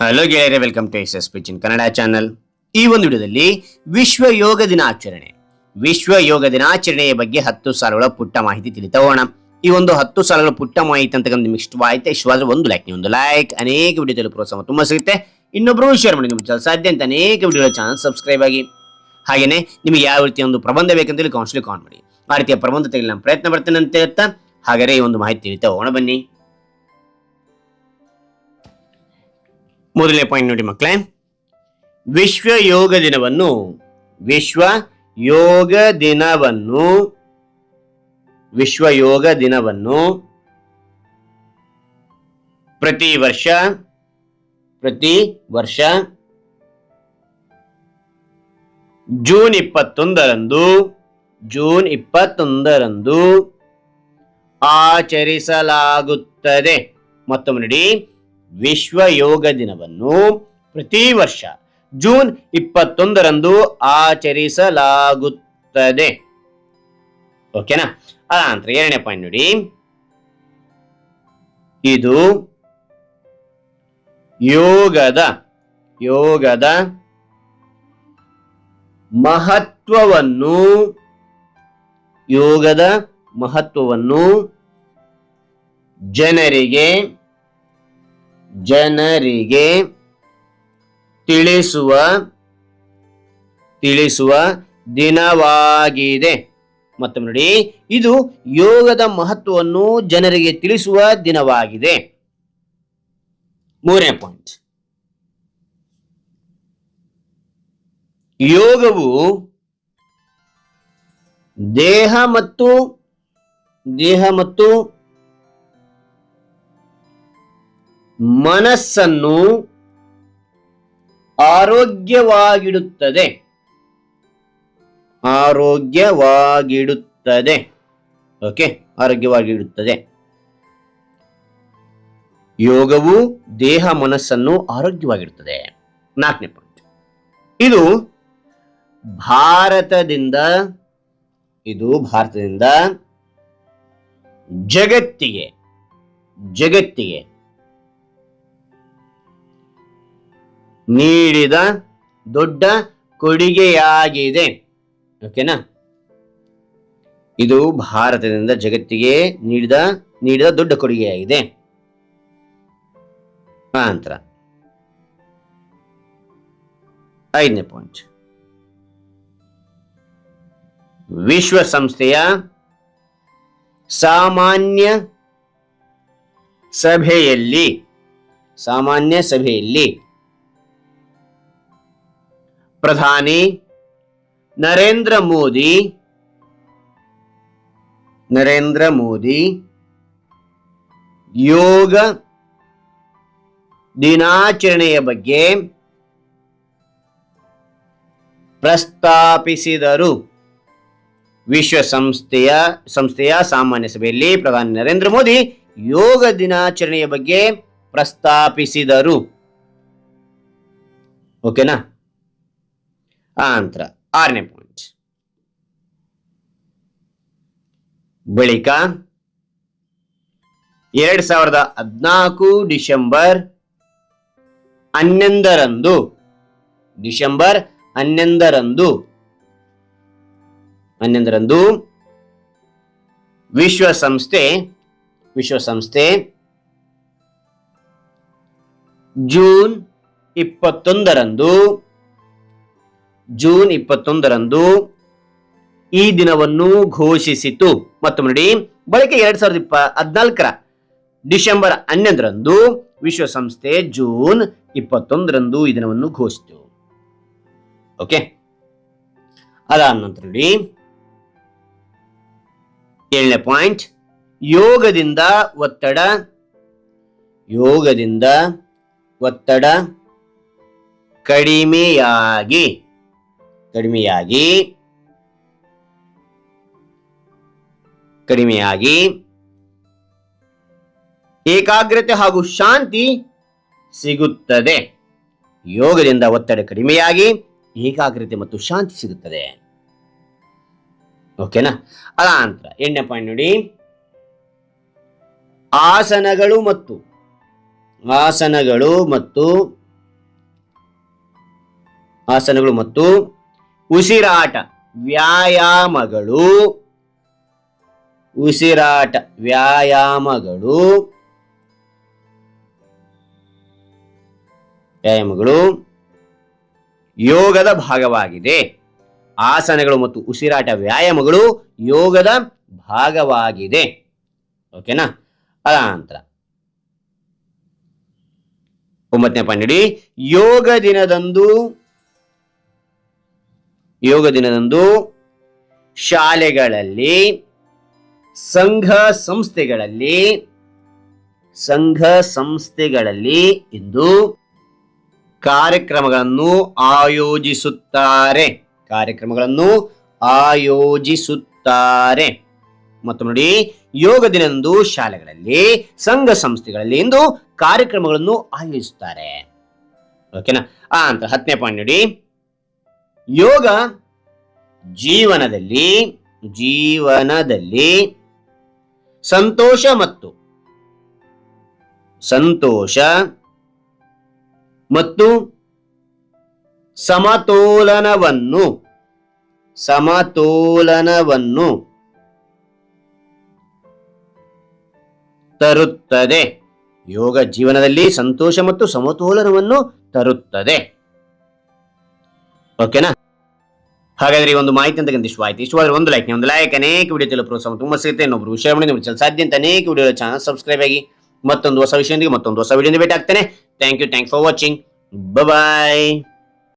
Hello ಗೆಳೆಯರೇ welcome to S S ಪಿಚಿನ್ Kannada channel ಈ ಒಂದು ವಿಡಿಯೋದಲ್ಲಿ ವಿಶ್ವ ಯೋಗ ದಿನಾಚರಣೆ. ವಿಶ್ವ ಯೋಗ ದಿನಾಚರಣೆಯ ಬಗ್ಗೆ ಹತ್ತು ಸಾಲುಗಳ ಪುಟ್ಟ ಮಾಹಿತಿ ತಿಳಿತೋಣ ಈ ಒಂದು ಹತ್ತು ಸಾಲುಗಳ ಪುಟ್ಟ ಮಾಹಿತಿ ಅಂತ ನಿಮ್ಗೆ ಇಷ್ಟವಾಯಿತು, ಇಷ್ಟವಾದ್ರೆ ಒಂದು ಲೈಕ್ ನೀವು ಒಂದು ಲೈಕ್ ಅನೇಕ ವಿಡಿಯೋದಲ್ಲಿ ಪ್ರೋತ್ಸಾಹ ತುಂಬ ಸಿಗುತ್ತೆ. ಇನ್ನೊಬ್ಬರು ಶೇರ್ ಮಾಡಿ ನಿಮ್ಗೆ ಸಾಧ್ಯ ಅಂತ ಅನೇಕ ವಿಡಿಯೋ ಚಾನಲ್ ಸಬ್ಸ್ಕ್ರೈಬ್ ಆಗಿ. ಹಾಗೆಯೇ ನಿಮಗೆ ಯಾವ ರೀತಿಯ ಒಂದು ಪ್ರಬಂಧ ಬೇಕಂತೇಳಿ ಕಾನ್ಸ್ಟ್ಲಿ ಕಾಲ್ ಮಾಡಿ. ಆ ರೀತಿಯ ಪ್ರಬಂಧ ತೆಗೆಯಲು ನಾನು ಪ್ರಯತ್ನ ಪಡ್ತೇನೆ ಅಂತ ಹೇಳ್ತಾ ಹಾಗೆ ಈ ಒಂದು ಮಾಹಿತಿ ತಿಳಿತಾ ಹೋಗೋಣ ಬನ್ನಿ. ಮೊದಲನೇ ಪಾಯಿಂಟ್ ನೋಡಿ ಮಕ್ಕಳೇ. ವಿಶ್ವ ಯೋಗ ದಿನವನ್ನು, ವಿಶ್ವ ಯೋಗ ದಿನವನ್ನು, ವಿಶ್ವ ಯೋಗ ದಿನವನ್ನು ಪ್ರತಿ ವರ್ಷ ಪ್ರತಿ ವರ್ಷ ಜೂನ್ ಇಪ್ಪತ್ತೊಂದರಂದು ಜೂನ್ ಇಪ್ಪತ್ತೊಂದರಂದು ಆಚರಿಸಲಾಗುತ್ತದೆ. ಮತ್ತೊಮ್ಮೆ ನೋಡಿ. ವಿಶ್ವ ಯೋಗ ದಿನವನ್ನು ಪ್ರತಿ ವರ್ಷ ಜೂನ್ ಇಪ್ಪತ್ತೊಂದರಂದು ಆಚರಿಸಲಾಗುತ್ತದೆ. ಓಕೆನಾ ಆ ನಂತರ ಎರಡನೇ ಪಾಯಿಂಟ್ ನೋಡಿ. ಇದು ಯೋಗದ ಯೋಗದ ಮಹತ್ವವನ್ನು ಯೋಗದ ಮಹತ್ವವನ್ನು ಜನರಿಗೆ ಜನರಿಗೆ ತಿಳಿಸುವ ತಿಳಿಸುವ ದಿನವಾಗಿದೆ. ಮತ್ತೊಮ್ಮೆ ನೋಡಿ, ಇದು ಯೋಗದ ಮಹತ್ವವನ್ನು ಜನರಿಗೆ ತಿಳಿಸುವ ದಿನವಾಗಿದೆ. ಮೂರನೇ ಪಾಯಿಂಟ್ ಯೋಗವು ದೇಹ ಮತ್ತು ದೇಹ ಮತ್ತು ಮನಸ್ಸನ್ನು ಆರೋಗ್ಯವಾಗಿಡುತ್ತದೆ. ಆರೋಗ್ಯವಾಗಿಡುತ್ತದೆ. ಓಕೆ, ಆರೋಗ್ಯವಾಗಿಡುತ್ತದೆ. ಯೋಗವು ದೇಹ ಮನಸ್ಸನ್ನು ಆರೋಗ್ಯವಾಗಿಡುತ್ತದೆ. ನಾಲ್ಕನೇ ಪಾಯಿಂಟ್ ಇದು ಭಾರತದಿಂದ ಇದು ಭಾರತದಿಂದ ಜಗತ್ತಿಗೆ ಜಗತ್ತಿಗೆ ನೀಡಿದ ದೊಡ್ಡ ಕೊಡುಗೆಯಾಗಿದೆ. ಓಕೆನಾ? ಇದು ಭಾರತದಿಂದ ಜಗತ್ತಿಗೆ ನೀಡಿದ ನೀಡಿದ ದೊಡ್ಡ ಕೊಡುಗೆಯಾಗಿದೆ. ನಂತರ. ಐದನೇ ಪಾಯಿಂಟ್ ವಿಶ್ವಸಂಸ್ಥೆಯ ಸಾಮಾನ್ಯ ಸಭೆಯಲ್ಲಿ ಸಾಮಾನ್ಯ ಸಭೆಯಲ್ಲಿ ಪ್ರಧಾನಿ ನರೇಂದ್ರ ಮೋದಿ. ನರೇಂದ್ರ ಮೋದಿ ಯೋಗ ದಿನಾಚರಣೆಯ ಬಗ್ಗೆ ಪ್ರಸ್ತಾಪಿಸಿದರು. ವಿಶ್ವಸಂಸ್ಥೆಯ, ಸಂಸ್ಥೆಯ ಸಾಮಾನ್ಯ ಸಭೆಯಲ್ಲಿ ಪ್ರಧಾನಿ ನರೇಂದ್ರ ಮೋದಿ ಯೋಗ ದಿನಾಚರಣೆಯ ಬಗ್ಗೆ ಪ್ರಸ್ತಾಪಿಸಿದರು. ಓಕೆನಾ? ಆ ನಂತರ ಆರನೇ ಪಾಯಿಂಟ್ ಬಳಿಕ ಎರಡ್ ಸಾವಿರದ ಹದಿನಾಲ್ಕು ಡಿಸೆಂಬರ್ ಹನ್ನೊಂದರಂದು ಡಿಸೆಂಬರ್ ಹನ್ನೊಂದರಂದು ಹನ್ನೊಂದರಂದು ವಿಶ್ವಸಂಸ್ಥೆ ವಿಶ್ವಸಂಸ್ಥೆ ಜೂನ್ ಇಪ್ಪತ್ತೊಂದರಂದು ಜೂನ್ ಇಪ್ಪತ್ತೊಂದರಂದು ಈ ದಿನವನ್ನು ಘೋಷಿಸಿತು. ಮತ್ತು ನೋಡಿ, ಬಳಿಕ ಎರಡ್ ಸಾವಿರದ ಇಪ್ಪ ಹದಿನಾಲ್ಕರ ಡಿಸೆಂಬರ್ ಹನ್ನೊಂದರಂದು ವಿಶ್ವಸಂಸ್ಥೆ ಜೂನ್ ಇಪ್ಪತ್ತೊಂದರಂದು ಈ ದಿನವನ್ನು ಘೋಷಿಸಿತು. ಓಕೆ? ಅದಾದ ನಂತರ ನೋಡಿ, ಏಳನೇ ಪಾಯಿಂಟ್, ಯೋಗದಿಂದ ಒತ್ತಡ ಯೋಗದಿಂದ ಒತ್ತಡ ಕಡಿಮೆಯಾಗಿ. ಕಡಿಮೆಯಾಗಿ ಕಡಿಮೆಯಾಗಿ ಏಕಾಗ್ರತೆ ಹಾಗೂ ಶಾಂತಿ ಸಿಗುತ್ತದೆ. ಯೋಗದಿಂದ ಒತ್ತಡ ಕಡಿಮೆಯಾಗಿ ಏಕಾಗ್ರತೆ ಮತ್ತು ಶಾಂತಿ ಸಿಗುತ್ತದೆ. ಓಕೆನಾ ಅದ ನಂತರ ಎಂಟನೇ ಪಾಯಿಂಟ್ ನೋಡಿ. ಆಸನಗಳು ಮತ್ತು ಆಸನಗಳು ಮತ್ತು ಆಸನಗಳು ಮತ್ತು ಉಸಿರಾಟ. ವ್ಯಾಯಾಮಗಳು. ಉಸಿರಾಟ, ವ್ಯಾಯಾಮಗಳು. ವ್ಯಾಯಾಮಗಳು. ಯೋಗದ ಭಾಗವಾಗಿದೆ. ಆಸನಗಳು ಮತ್ತು ಉಸಿರಾಟ ವ್ಯಾಯಾಮಗಳು ಯೋಗದ ಭಾಗವಾಗಿದೆ. ಓಕೆನಾ? ಅದ ನಂತರ ಒಂಬತ್ತನೇ ಪಾಯಿಂಟ್ ಯೋಗ ದಿನದಂದು ಯೋಗ ದಿನದಂದು ಶಾಲೆಗಳಲ್ಲಿ, ಸಂಘ ಸಂಸ್ಥೆಗಳಲ್ಲಿ ಸಂಘ ಸಂಸ್ಥೆಗಳಲ್ಲಿ ಇಂದು ಕಾರ್ಯಕ್ರಮಗಳನ್ನು ಆಯೋಜಿಸುತ್ತಾರೆ. ಕಾರ್ಯಕ್ರಮಗಳನ್ನು ಆಯೋಜಿಸುತ್ತಾರೆ. ಮತ್ತು ನೋಡಿ, ಯೋಗ ದಿನದಂದು ಶಾಲೆಗಳಲ್ಲಿ, ಸಂಘ ಸಂಸ್ಥೆಗಳಲ್ಲಿ ಇಂದು ಕಾರ್ಯಕ್ರಮಗಳನ್ನು ಆಯೋಜಿಸುತ್ತಾರೆ. ಓಕೆನಾ ಆ, ಅಂತ ಹತ್ತನೇ ಪಾಯಿಂಟ್ ನೋಡಿ. ಯೋಗ ಜೀವನದಲ್ಲಿ ಜೀವನದಲ್ಲಿ ಸಂತೋಷ ಮತ್ತು ಸಂತೋಷ ಮತ್ತು ಸಮತೋಲನವನ್ನು ಸಮತೋಲನವನ್ನು ತರುತ್ತದೆ. ಯೋಗ ಜೀವನದಲ್ಲಿ ಸಂತೋಷ ಮತ್ತು ಸಮತೋಲನವನ್ನು ತರುತ್ತದೆ. ಓಕೆನಾ ಹಾಗಾದ್ರೆ ಈ ಒಂದು ಮಾಹಿತಿ ಅಂತ ಇಷ್ಟ ಆಯ್ತು. ಇಷ್ಟವಾದ್ರೆ ಒಂದು ಲೈಕ್ ಒಂದು ಲೈಕ್ ಅನೇಕ ವಿಡಿಯೋ ತಿಳಿಯಲು ಪ್ರೋತ್ಸಾಹ ತುಂಬಾ ಸಿಗುತ್ತೆ. ಇನ್ನೊಬ್ರು ವಿಷಯ ಮಾಡಿ, ನಿಮ್ಗೆ ಸಾಧ್ಯ ಅನೇಕ ವಿಡಿಯೋ ಚಾನಲ್ ಸಬ್ಸ್ಕ್ರೈಬ್ ಆಗಿ ಮತ್ತೊಂದು ಹೊಸ ವಿಷಯದೊಂದಿಗೆ ಮತ್ತೊಂದು ಹೊಸ ವಿಡಿಯೋ ಭೇಟಿ ಆಗ್ತೇನೆ. Thank you thank for watching bye